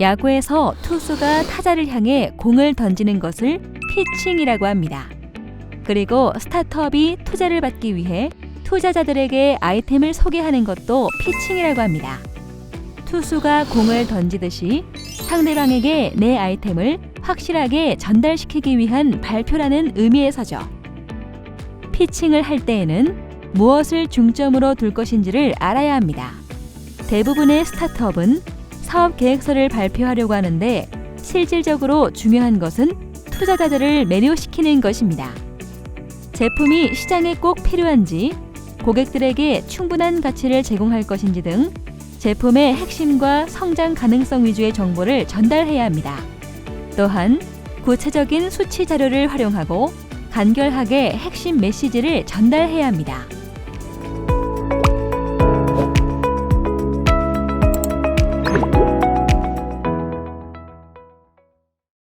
야구에서 투수가 타자를 향해 공을 던지는 것을 피칭이라고 합니다. 그리고 스타트업이 투자를 받기 위해 투자자들에게 아이템을 소개하는 것도 피칭이라고 합니다. 투수가 공을 던지듯이 상대방에게 내 아이템을 확실하게 전달시키기 위한 발표라는 의미에서죠. 피칭을 할 때에는 무엇을 중점으로 둘 것인지를 알아야 합니다. 대부분의 스타트업은 사업 계획서를 발표하려고 하는데 실질적으로 중요한 것은 투자자들을 매료시키는 것입니다. 제품이 시장에 꼭 필요한지, 고객들에게 충분한 가치를 제공할 것인지 등 제품의 핵심과 성장 가능성 위주의 정보를 전달해야 합니다. 또한 구체적인 수치 자료를 활용하고 간결하게 핵심 메시지를 전달해야 합니다.